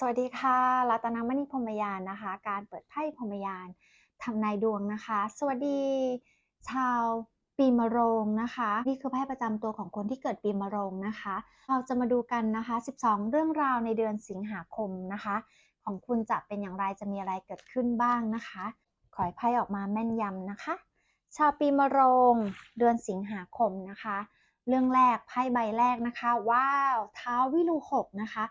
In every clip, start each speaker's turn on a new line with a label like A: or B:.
A: สวัสดีค่ะรัตนมณีพรมยานนะคะ การเปิดไพ่พรมยานทำนายดวงนะคะ สวัสดี ชาวปีมะโรงนะคะ นี่คือไพ่ประจำตัวของคนที่เกิดปีมะโรงนะคะ เราจะมาดูกันนะคะ 12 เรื่องราวในเดือนสิงหาคมนะคะ ของคุณจะเป็นอย่างไรจะมีอะไรเกิดขึ้นบ้างนะคะ ขอให้ไพ่ออกมาแม่นยำนะคะ ชาวปีมะโรงเดือนสิงหาคมนะคะ เรื่องแรกไพ่ใบแรกนะคะ ว้าวท้าววิลูหกนะคะ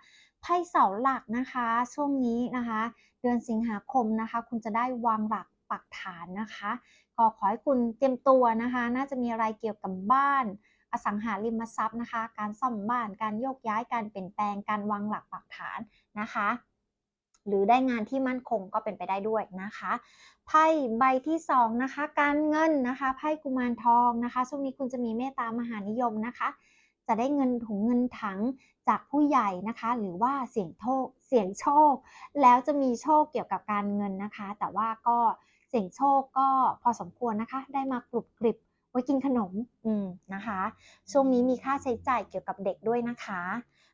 A: ไพ่เสาหลักนะคะ ช่วงนี้นะคะ เดือนสิงหาคมนะคะ คุณจะได้วางหลักปักฐานนะคะ ก็ขอให้คุณเตรียมตัวนะคะ น่าจะมีอะไรเกี่ยวกับบ้าน อสังหาริมทรัพย์นะคะ การซ่อมบ้าน การโยกย้าย การเปลี่ยนแปลง การวางหลักปักฐานนะคะ หรือได้งานที่มั่นคงก็เป็นไปได้ด้วยนะคะ ไพ่ใบที่สองนะคะ การเงินนะคะ ไพ่กุมารทองนะคะ ช่วงนี้คุณจะมีเมตตามหานิยมนะคะ จะได้เงินถุงเงินถังจากผู้ใหญ่นะคะ หรือว่าเสี่ยงโชคเสี่ยงโชค แล้วจะมีโชคเกี่ยวกับการเงินนะคะ แต่ว่าก็เสี่ยงโชคก็พอสมควรนะคะ ได้มากรุบกริบไว้กินขนมอืมนะคะ ช่วงนี้มีค่าใช้จ่ายเกี่ยวกับเด็กด้วยนะคะ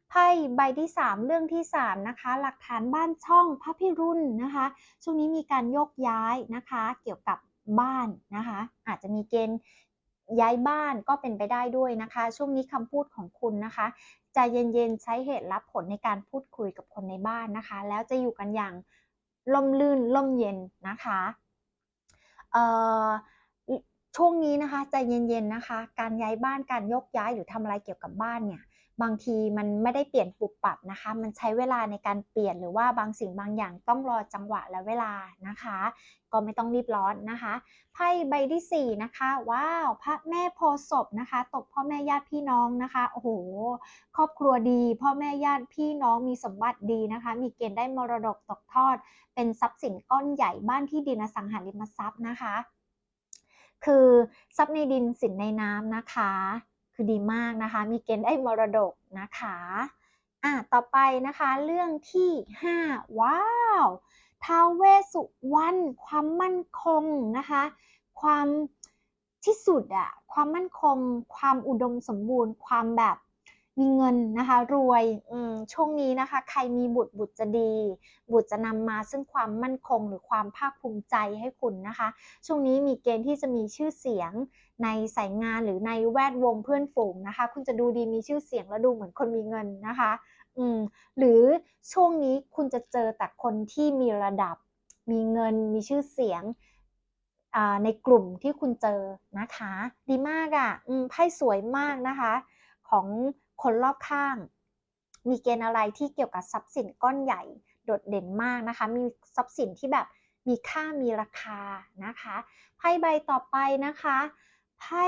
A: ไพ่ใบที่ 3 เรื่องที่ 3 นะคะ หลักฐานบ้านช่องพระพิรุณนะคะ ช่วงนี้มีการโยกย้ายนะคะ เกี่ยวกับบ้านนะคะ อาจจะมีเกณฑ์ ย้ายบ้านก็เป็นไปได้ด้วยนะคะ ช่วงนี้คำพูดของคุณนะคะใจเย็นๆ ใช้เหตุรับผลในการพูดคุยกับคนในบ้านนะคะ แล้วจะอยู่กันอย่างล่มลื่นล่มเย็นนะคะช่วงนี้นะคะใจเย็นๆนะคะ การย้ายบ้านการยกย้ายหรือทำอะไรเกี่ยวกับบ้านเนี่ย บางทีมันไม่ได้เปลี่ยนปุบปับนะคะ มันใช้เวลาในการเปลี่ยนหรือว่าบางสิ่งบางอย่างต้องรอจังหวะและเวลานะคะ ก็ไม่ต้องรีบร้อนนะคะ ไพ่ใบที่สี่นะคะ ว้าว พระแม่โพศพนะคะ ตกพ่อแม่ญาติพี่น้องนะคะ โอ้โห ครอบครัวดี พ่อแม่ญาติพี่น้องมีสมบัติดีนะคะ มีเกณฑ์ได้มรดกตกทอด เป็นทรัพย์สินก้อนใหญ่บ้านที่ดินอสังหาริมทรัพย์นะคะ คือทรัพย์ในดินสินในน้ำนะคะ คือดีมากนะคะ มีเกณฑ์ได้มรดกนะคะอะต่อไปนะคะเรื่องที่ 5 ว้าวท้าวเวสุวรรณความมั่นคงนะคะ ความที่สุดอะความมั่นคง ความอุดมสมบูรณ์ ความแบบมีเงินนะคะ รวยช่วงนี้นะคะ ใครมีบุตรบุตรจะดี บุตรจะนำมาซึ่งความมั่นคงหรือความภาคภูมิใจให้คุณนะคะ ช่วงนี้มีเกณฑ์ที่จะมีชื่อเสียง ในสายงานหรือในแวดวงเพื่อนฝูงนะคะ คุณจะดูดีมีชื่อเสียงแล้วดูเหมือนคนมีเงินนะคะ อืมหรือช่วงนี้คุณจะเจอแต่คนที่มีระดับ มีเงินมีชื่อเสียงในกลุ่มที่คุณเจอนะคะ ดีมากอะ่ะไพ่สวยมากนะคะ ของคนรอบข้าง มีเกณฑ์อะไรที่เกี่ยวกับทรัพย์สินก้อนใหญ่โดดเด่นมากนะคะ มีทรัพย์สินที่แบบมีค่ามีราคานะคะไพ่ใบต่อไปนะคะ ไพ่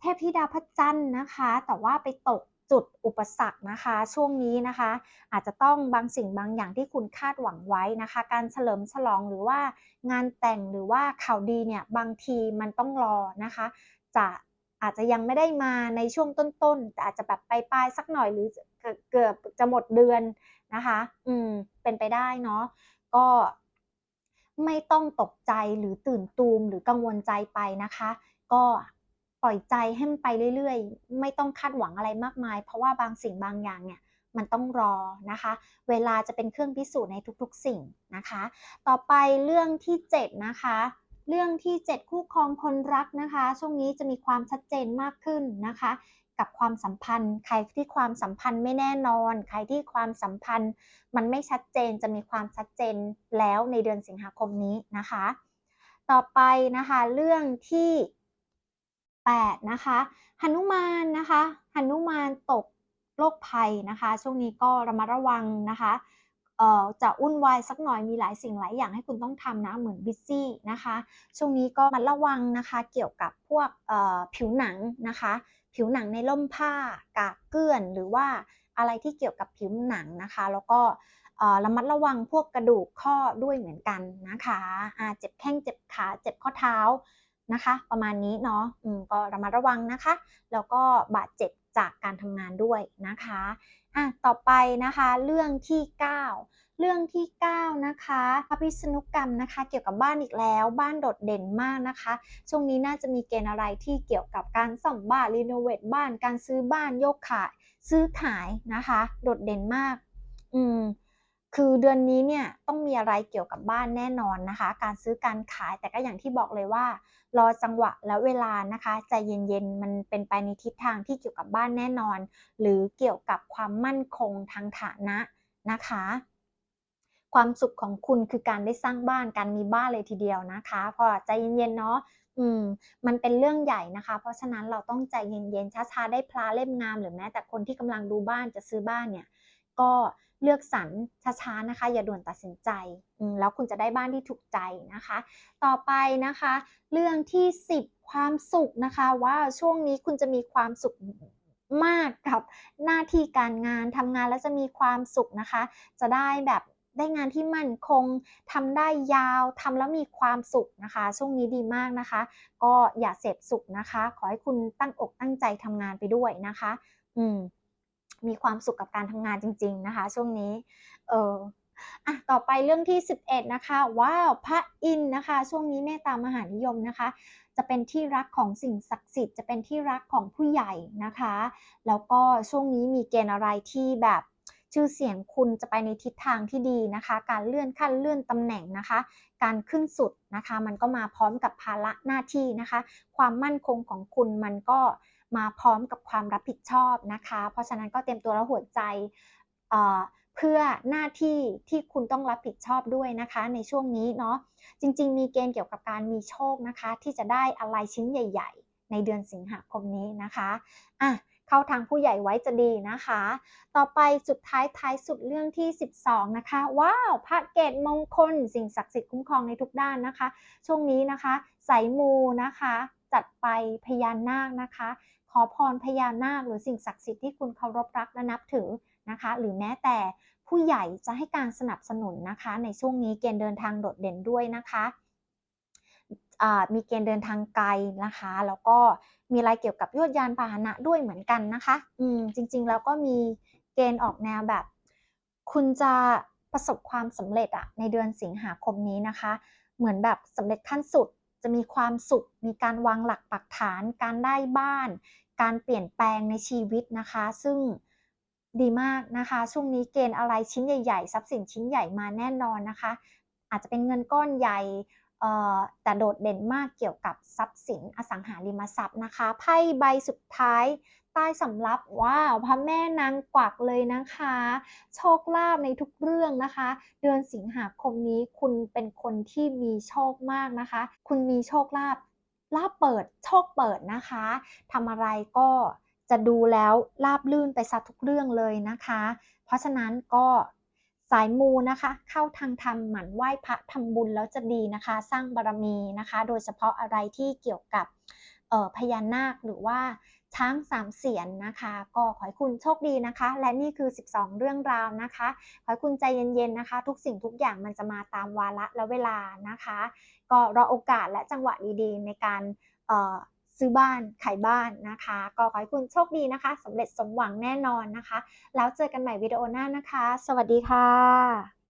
A: เทพธิดาพระจันทร์นะคะ แต่ว่าไปตกจุดอุปสรรคนะคะ ช่วงนี้นะคะ อาจจะต้องบางสิ่งบางอย่างที่คุณคาดหวังไว้นะคะ การเฉลิมฉลองหรือว่างานแต่งหรือว่าข่าวดีเนี่ยบางทีมันต้องรอนะคะ จะอาจจะยังไม่ได้มาในช่วงต้นๆ แต่อาจจะแบบปลายๆสักหน่อยหรือเกือบจะหมดเดือนนะคะ อืม เป็นไปได้เนาะ ก็ไม่ต้องตกใจหรือตื่นตูมหรือกังวลใจไปนะคะ ก็ ปล่อยใจให้มันไปเรื่อยๆ ไม่ต้องคาดหวังอะไรมากมาย เพราะว่าบางสิ่งบางอย่างเนี่ยมันต้องรอนะคะ เวลาจะเป็นเครื่องพิสูจน์ในทุกๆสิ่งนะคะ ต่อไปเรื่องที่ 7 นะคะ เรื่องที่ 7 คู่ครองคนรักนะคะ ช่วงนี้จะมีความชัดเจนมากขึ้นนะคะ กับความสัมพันธ์ ใครที่ความสัมพันธ์ไม่แน่นอน ใครที่ความสัมพันธ์ มันไม่ชัดเจนจะมีความชัดเจนแล้วในเดือนสิงหาคมนี้นะคะ ต่อไปนะคะเรื่องที่ 8 นะคะหนุมานนะคะหนุมานตกโรคภัยนะคะ ช่วงนี้ก็ระมัดระวังนะคะจะอุ่นวายสักหน่อยมีหลายสิ่งหลายอย่างให้คุณต้องทำนะเหมือนบิซซี่นะคะ ช่วงนี้ก็มาระวังนะคะเกี่ยวกับพวกผิวหนังนะคะ ผิวหนังในล่มผ้ากากเกลื่อนหรือว่าอะไรที่เกี่ยวกับผิวหนังนะคะ แล้วก็ระมัดระวังพวกกระดูกข้อด้วยเหมือนกันนะคะเจ็บแข้งเจ็บขาเจ็บข้อเท้า นะคะ ประมาณนี้เนาะก็ระมัดระวังนะคะ แล้วก็บาดเจ็บจากการทำงานด้วยนะคะอะต่อไปนะคะเรื่องที่ 9 เรื่องที่ 9 นะคะพระพิษณุกรรมนะคะ เกี่ยวกับบ้านอีกแล้วบ้านโดดเด่นมากนะคะ ช่วงนี้น่าจะมีเกณฑ์อะไรที่เกี่ยวกับการซ่อมบ้านรีโนเวทบ้านการซื้อบ้านยกขายซื้อขายนะคะ โดดเด่นมาก อืม คือเดือนนี้เนี่ยต้องมีอะไรเกี่ยวกับบ้านแน่นอนนะคะ การซื้อการขายแต่ก็อย่างที่บอกเลยว่า รอจังหวะและเวลานะคะใจเย็นๆมันเป็นไปในทิศทางที่เกี่ยวกับบ้านแน่นอน หรือเกี่ยวกับความมั่นคงทางฐานะนะคะ ความสุขของคุณคือการได้สร้างบ้านการมีบ้านเลยทีเดียวนะคะ พอใจเย็นๆเนาะอืมมันเป็นเรื่องใหญ่นะคะ เพราะฉะนั้นเราต้องใจเย็นๆช้าๆได้พลาเล่มงาม หรือแม้แต่คนที่กำลังดูบ้านจะซื้อบ้านเนี่ย ก็เลือกสรรช้าๆนะคะ อย่าด่วนตัดสินใจแล้วคุณจะได้บ้านที่ถูกใจนะคะ ต่อไปนะคะ เรื่องที่ 10 ความสุขนะคะ ว่าช่วงนี้คุณจะมีความสุขมากกับหน้าที่การงานทำงานแล้วจะมีความสุขนะคะ จะได้แบบได้งานที่มั่นคงทำได้ยาวทำแล้วมีความสุขนะคะ ช่วงนี้ดีมากนะคะ ก็อย่าเสพสุขนะคะ ขอให้คุณตั้งอกตั้งใจทำงานไปด้วยนะคะ อืม มีความสุขกับการทำงานจริง ๆ นะคะ ช่วงนี้ เอออะต่อไปเรื่องที่ 11 นะคะว้าวพระอินนะคะ ช่วงนี้เมตตามหานิยมนะคะ จะเป็นที่รักของสิ่งศักดิ์สิทธิ์จะเป็นที่รักของผู้ใหญ่นะคะ แล้วก็ช่วงนี้มีเกณฑ์อะไรที่แบบ ชื่อเสียงคุณจะไปในทิศทางที่ดีนะคะ การเลื่อนขั้นเลื่อนตำแหน่งนะคะ การขึ้นสุดนะคะ มันก็มาพร้อมกับภาระหน้าที่นะคะ ความมั่นคงของคุณมันก็มาพร้อมกับความรับผิดชอบนะคะ เพราะฉะนั้นก็เตรียมตัวแล้วหัวใจเอ่อเพื่อหน้าที่ที่คุณต้องรับผิดชอบด้วยนะคะ ในช่วงนี้เนาะจริง ๆ มีเกณฑ์เกี่ยวกับการมีโชคนะคะ ที่จะได้อะไรชิ้นใหญ่ ๆ ในเดือนสิงหาคมนี้นะคะอะ เข้าทางผู้ใหญ่ไว้จะดีนะคะ ต่อไปสุดท้ายท้ายสุดเรื่องที่ 12 นะคะ ว้าวพระเกตมงคล สิ่งศักดิ์สิทธิ์คุ้มครองในทุกด้านนะคะ ช่วงนี้นะคะสายมูนะคะ จัดไปพญานาคนะคะ ขอพรพญานาคหรือสิ่งศักดิ์สิทธิ์ที่คุณเคารพรักและนับถือนะคะ หรือแม้แต่ผู้ใหญ่จะให้การสนับสนุนนะคะ ในช่วงนี้เกณฑ์เดินทางโดดเด่นด้วยนะคะ มีเกณฑ์เดินทางไกลนะคะ แล้วก็มีอะไรเกี่ยวกับยวดยานพาหนะด้วยเหมือนกันนะคะ อืมจริง ๆ แล้วก็มีเกณฑ์ออกแนวแบบ คุณจะประสบความสำเร็จอะในเดือนสิงหาคมนี้นะคะ เหมือนแบบสำเร็จขั้นสุดจะมีความสุข มีการวางหลักปักฐาน การได้บ้าน การเปลี่ยนแปลงในชีวิตนะคะ ซึ่งดีมากนะคะ ช่วงนี้เกณฑ์อะไรชิ้นใหญ่ๆ ทรัพย์สินชิ้นใหญ่มาแน่นอนนะคะ อาจจะเป็นเงินก้อนใหญ่ แต่โดดเด่นมากเกี่ยวกับทรัพย์สินอสังหาริมทรัพย์นะคะ ไพ่ใบสุดท้ายใต้สำรับว้าวพระแม่นางกวักเลยนะคะ โชคลาภในทุกเรื่องนะคะ เดือนสิงหาคมนี้คุณเป็นคนที่มีโชคมากนะคะ คุณมีโชคลาภลาบเปิดโชคเปิดนะคะทำอะไรก็จะดูแล้วลาบลื่นไปซะทุกเรื่องเลยนะคะ เพราะฉะนั้นก็ สายมูนะคะ เข้าทางธรรมหมั่นไหว้พระทำบุญแล้วจะดีนะคะ สร้างบารมีนะคะ โดยเฉพาะอะไรที่เกี่ยวกับพญานาคหรือว่าช้างสามเสียนนะคะ ก็ขอให้คุณโชคดีนะคะ และนี่คือ 12 เรื่องราวนะคะ ขอให้คุณใจเย็นๆนะคะ ทุกสิ่งทุกอย่างมันจะมาตามวาระและเวลานะคะ ก็รอโอกาสและจังหวะดีๆ ในการ ซื้อบ้านขายบ้านนะคะ ก็ขอให้คุณโชคดีนะคะสำเร็จสมหวังแน่นอนนะคะ แล้วเจอกันใหม่วิดีโอหน้านะคะ สวัสดีค่ะ